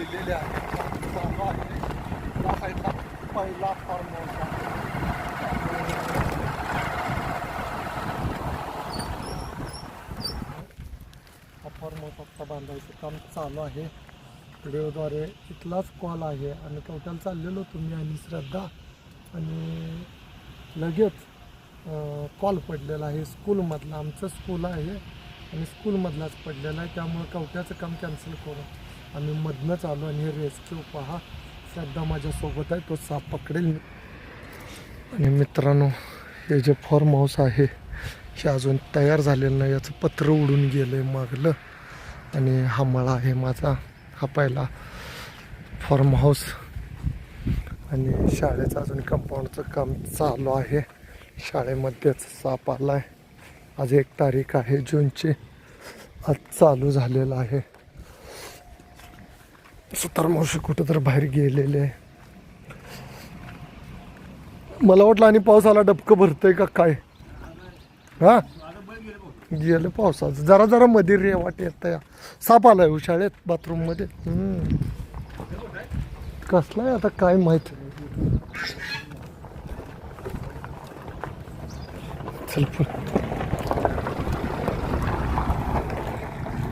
दिलेल्या आहे चालू आहे पहिला फॉर्म होता हा फॉर्म फक्त बांधायचं काम चालू आहे. व्हिडिओद्वारे इथलाच कॉल आहे आणि कवट्याला चाललेलो तुम्ही आणि श्रद्धा. आणि लगेच कॉल पडलेला आहे. स्कूलमधला आमचं स्कूल आहे आणि स्कूलमधलाच पडलेला आहे. त्यामुळं कवट्याचं काम कॅन्सल करू. आम्ही मधनंच आलो आणि हे रेस्क्यू पहा. सध्या माझ्यासोबत आहे तो साप पकडेल. आणि मित्रांनो हे जे फॉर्म हाऊस आहे हे अजून तयार झालेलं नाही. याचं पत्र उडून गेलं आहे मागलं. आणि हा मळा आहे माझा हा पहिला फॉर्म हाऊस आणि शाळेचं अजून कंपाऊंडचं काम चालू आहे. शाळेमध्येच साप आला आहे आज एक तारीख आहे जूनची. आज चालू झालेलं आहे. सुतार मावशी कुठं तर बाहेर गेलेले. आहे मला वाटलं आणि पाऊस आला डबकं भरतंय का काय? हा? गेलं पावसाचं. जरा जरा मध्ये रे वाट येत या साप आलाय हो शाळेत बाथरूममध्ये. कसला आहे आता काय माहीत? चल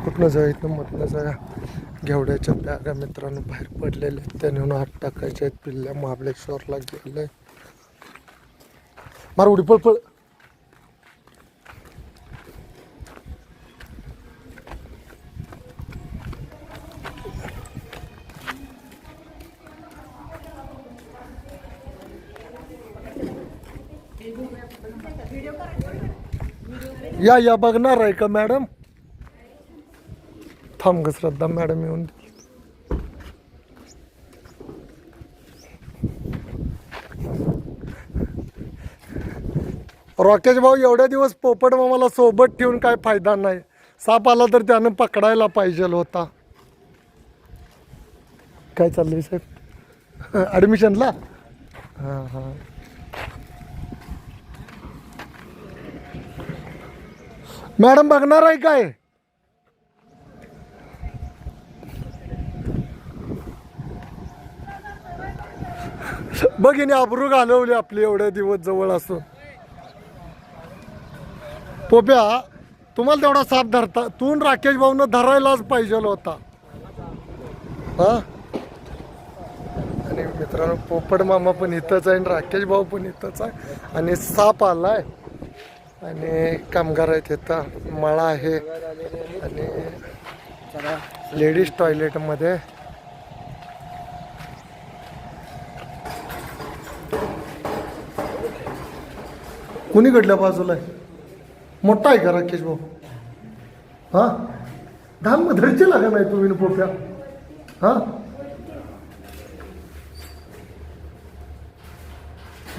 कुठनं जाऊ इथनं मधनं जाऊया. घेवड्याच्या बॅगा मित्रांनो बाहेर पडलेल्या आहेत. त्या नेऊन आत टाकायच्या आहेत. पिल्ल्या महाबळेश्वरला गेलंय. मार उडी पळ पळ. या या बघणार आहे का मॅडम? थांब ग श्रद्धा मॅडम येऊन राकेश भाऊ एवढ्या दिवस पोपट मामाला सोबत ठेवून काय फायदा नाही. साप आला तर त्यानं पकडायला पाहिजे होता. काय चाललंय साहेब? ॲडमिशनला हां हां. मॅडम बघणार आहे काय? बघिने आबरू घालवली आपली एवढ्या दिवस जवळ असून. पोप्या तुम्हाला तेवढा साप धरता तू राकेश भाऊन धरायलाच पाहिजे होता. हा? आणि मित्रांनो पोपट मामा पण इथंच आहे आणि राकेश भाऊ पण इथंच आहे. आणि साप आलाय. आणि कामगार आहेत इथं. मळा आहे. आणि लेडीज टॉयलेटमध्ये. कुणी घडल्या बाजूला? आहे मोठा आहे का राकेश भाऊ? हा? धाम मधरचे लागा नाही तुम्ही न पोप्या हा?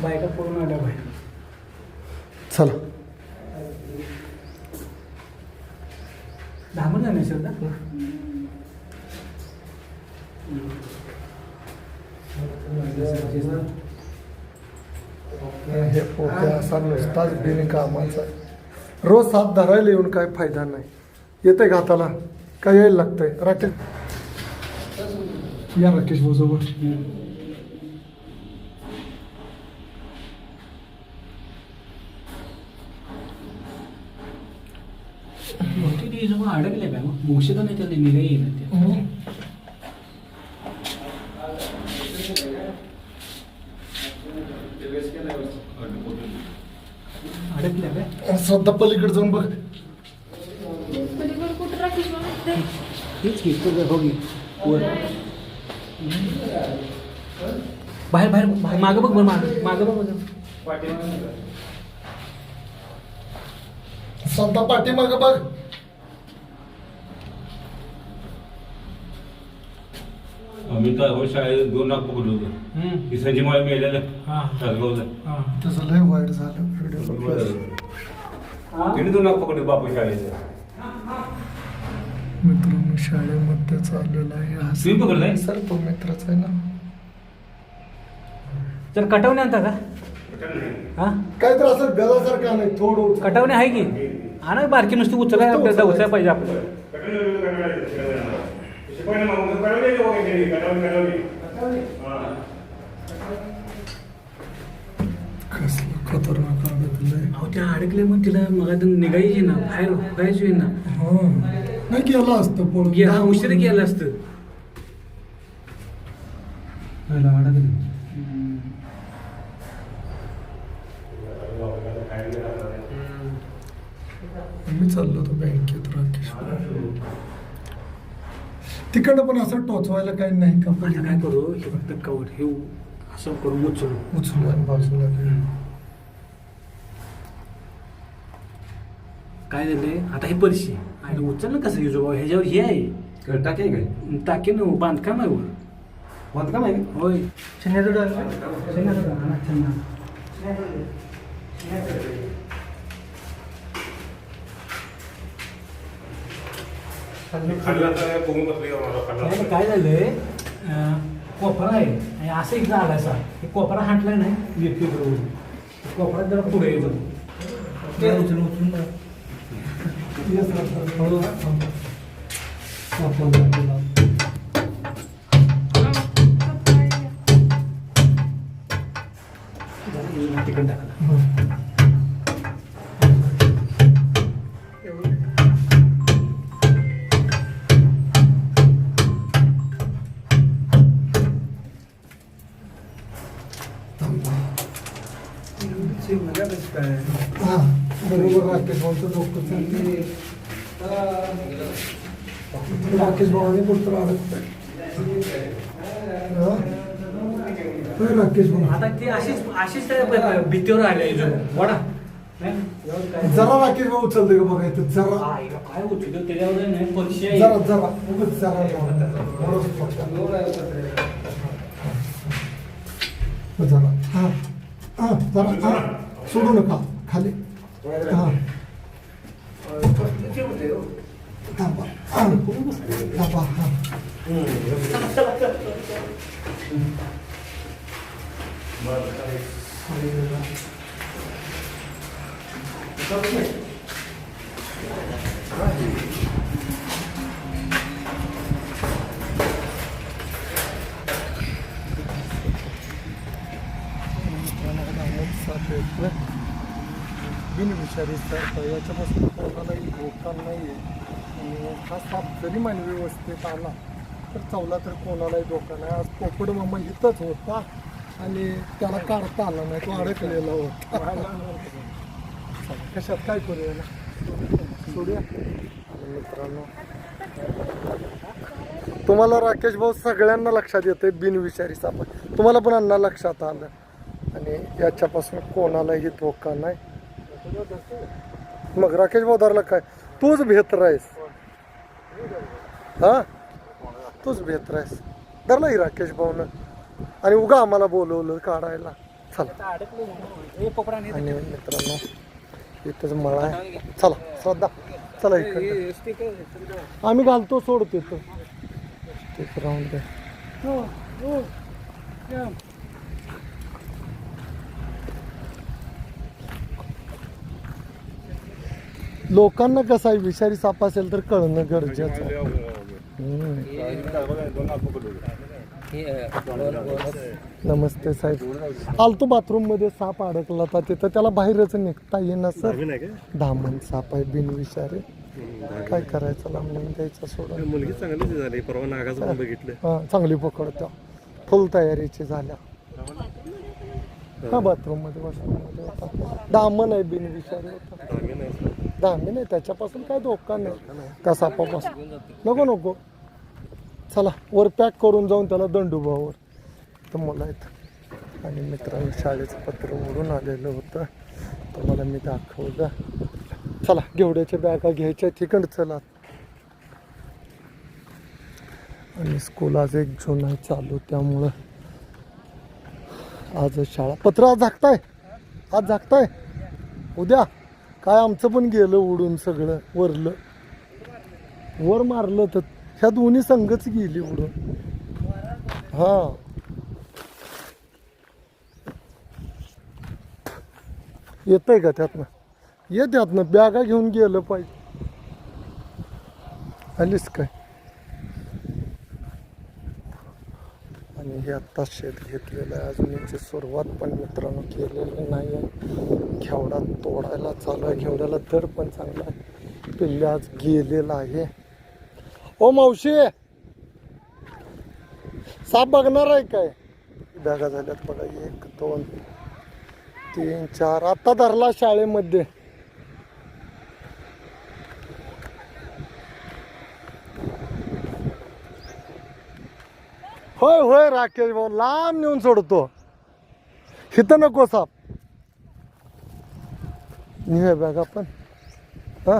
बायका पूर्ण आल्या बाहेर. चला. धामण जाणे श्रद्धा हे पोप्या असा नुसताच बिनकामाचा. रोज साथ धरायला येऊन काय फायदा नाही. येते घाताला काय यायला लागतंय? राकेश? या राकेश भाऊ जवळ बहुतेक ते जवळ अडकले बॅग मुंगशी तर नाही त्याला निघा येईल ते अडकल्या काय श्रद्धा पलीकडे जाऊन बघ. पलीकडे कुठं की हो की वर. बाहेर बाहेर बाहेर. मागं बघ बरं मागं. मागं बघ बघ श्रद्धा पाठीमाग बघ. आम्ही तर हो शाळेत दोन लाख पकडलो होतो. हम्म. की संजय माळे मिळालेलं. हा. तासगावचं हा. त्याचं लय वाईट झालं. व्हिडिओ हा? तिने दोन लाख पकडले बापू शाळेचं. मित्रांनो शाळेमध्ये चाललेला आहे हा तुम्ही पकडलाय सर तो मित्रच आहे ना. जर कटवणे आणता का? हा? काय तर असं गलासारखं नाही थोडं. कटावणे आहे की? हा ना बारकी नुसती उचलाय आपल्याला उचलायला पाहिजे आपल्याला. कसलं खतरनाक. अहो त्या अडकले मग तिला मग निघायची ना बाहेर व्हायची ना. हा. नाही गेला असतं पण गे- हा उशीर गेला असतं. अडकलं. मी चाललो होतो बँकेत राकेश तिकडं पण असं टोचवायला काही नाही का? आता काय करू? हे फक्त कवर हे असं करून उचलू. उचलून आणि बाजूला. घे. काय झालंय? आता हे परशी आणि उचल ना कसं युजो ह्याच्यावर हे आहे? टाके काय? टाके न बांधकाम आहे वर बांधकाम आहे का? होय. हा, काय झालंय? अं, कोपरा आहे. आणि असं एकदा आला असा. हे कोपरा हाटलाय नाही व्यक्ती बरोबर कोपरा जरा पुढे येतो ते उचलून उचलून बघ. येस राहतं. हळू थांब. आपण बाजूला. जरा उजवीला तिकडं टाकलं हं. हा बरोबर राकेश भाऊचं डोकं चाललंय. राकेश भाऊने कुठं राकेश भाऊ आता ती अशीच अशीच त्या भीतीवर आले वडा? जरा राकेश भाऊ उचलते का बघा इथं? जरा. काय उचलतो त्याच्यावर नाही जरा. जरा. उगाच जरा. जरा. हा हा जरा. हा सोडू नका. खाली. हा थांबा हा. थांबा हा बिनविषारी याच्यापासून कोणालाही धोका नाही आहे आणि हा साप जरी मानवी व्यवस्थेत आला तर चावला तर कोणालाही धोका नाही. आज पोपड मामा इथंच होता आणि त्याला काढता आला नाही तो अडकलेला होता. कशात काय करूया ना सोडूया. आणि मित्रांनो. तुम्हाला राकेश भाऊ सगळ्यांना लक्षात येते बिनविचारी साप. तुम्हाला पण अण्णा लक्षात आलं. आणि याच्यापासून कोणालाही धोका नाही. मग राकेश भाऊ धरला काय? तूच भेत्र आहेस हा? तूच भेत्र आहेस धरला ही राकेश भाऊनं. आणि उगा आम्हाला बोलवलं काढायला. चला. आणि मित्रांनो इथंच मळा आहे. चला श्रद्धा. चला इकडे. आम्ही घालतो सोडतो इथं तिथं राहून द्या. लोकांना कसं आहे विषारी साप असेल तर कळणं गरजेचं आहे. हम्म. नमस्ते साहेब. आलतो बाथरूममध्ये साप अडकला होता तिथं. त्याला बाहेरच निघता येईना सर. धामण साप आहे बिनविषारी काय करायचं लांबून द्यायचं सोडून. मुलगी चांगलीच झाली. परवा नागाचं पण बघितलं. हा चांगली पकडतो फुल तयारीची झाल्या. हा बाथरूममध्ये वॉशरूममध्ये होता. दामन आहे बिनविषारी होता. आम्ही नाही धान्य नाही त्याच्यापासून काय धोका नाही. त्या सापापासून नको नको. चला वर पॅक करून जाऊन त्याला दंडुभावर तर मला येतं आणि मित्रांनो शाळेचं पत्र ओढून आलेलं होतं. तुम्हाला मी दाखवलं. चला घेवड्याच्या बॅगा घ्यायच्या ठिकाण चला. आणि स्कूल आज एक जून आहे चालू त्यामुळं आज शाळा पत्र आज झाकताय. आज झाकताय. उद्या. काय आमचं पण गेलं उडून सगळं वरलं. वर मारलं तर ह्या दोन्ही संघच गेली उडून. हा. आहे का त्यातनं? ये त्यातनं. बॅगा घेऊन गेलं पाहिजे. आलीस काय आणि हे आत्ता शेत घेतलेलं आहे. अजून याची सुरुवात पण मित्रांनो केलेली नाही आहे. घेवडा तोडायला चालू आहे. घेवड्याला दर पण चांगला आहे. पिल्ले आज गेलेला आहे. ओ मावशी! साप बघणार आहे काय? बॅगा झाल्यात बघा. एक दोन तीन चार. आत्ता धरला शाळेमध्ये. होय होय राकेश भाऊ लांब नेऊन सोडतो. इथं नको साप. निघूया बघ आपण. हा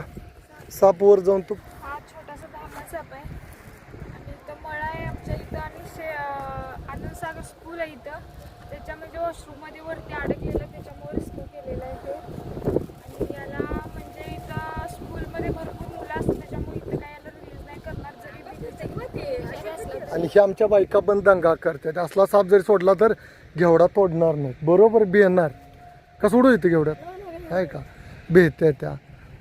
साप वर जाऊन तू. हा छोटासा धामा साप आहे. आणि इथं मळा आहे आमच्या इथं आणि शे आनंदसागर स्कूल आहे इथं. त्याच्यामध्ये वॉशरूममध्ये वरती अडकलेलं त्याच्यामुळे रेस्क्यू केलेलं आहे. ते आणि याला म्हणजे इथं स्कूलमध्ये भरपूर मुलं असतात त्याच्यामुळे इथं काय याला रिलीज नाही करणार जरी भीतीचं असलं आणि हे आमच्या बायका पण दंगा करतात. असला साप जरी सोडला तर घेवडा तोडणार नाही बरोबर बिहणार का सोडू येते घेवड्यात? आहे का? भेटते त्या.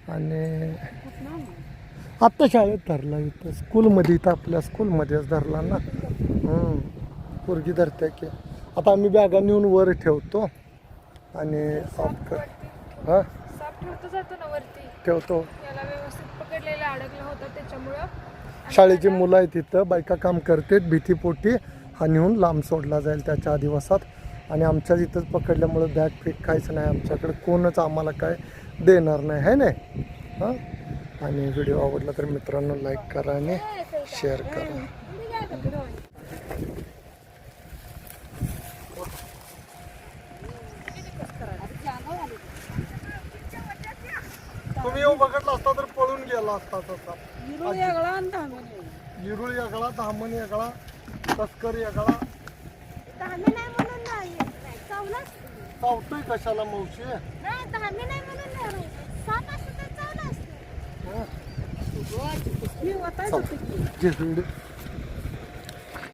आणि आत्ता शाळेत धरला इथं. स्कूलमध्ये इथं आपल्या स्कूलमध्येच धरला ना. हम्म. पोरगी धरते की. आता आम्ही बॅगा नेऊन वर ठेवतो. आणि साफ कर हां? ठेवतो जातो ना वरती. ठेवतो. याला व्यवस्थित पकडलेला अडकला होता त्याच्यामुळं शाळेची मुलं आहेत तिथं बायका काम करतात भीतीपोटी हा नेऊन लांब सोडला जाईल त्याच्या आदिवासात. आणि आमच्या इथंच पकडल्यामुळं बॅग फेक काहीच नाही आमच्याकडे कोणच आम्हाला काय देणार नाही है नाही? हां? आणि व्हिडिओ आवडला तर मित्रांनो लाईक करा आणि शेअर करा. तुम्ही येऊ बघितला असता तर पळून गेला असता तसा इरुळ वेगळा धामण वेगळा तस्कर असतं. चावतोय कशाला मावशी. हं? व्हिडिओ.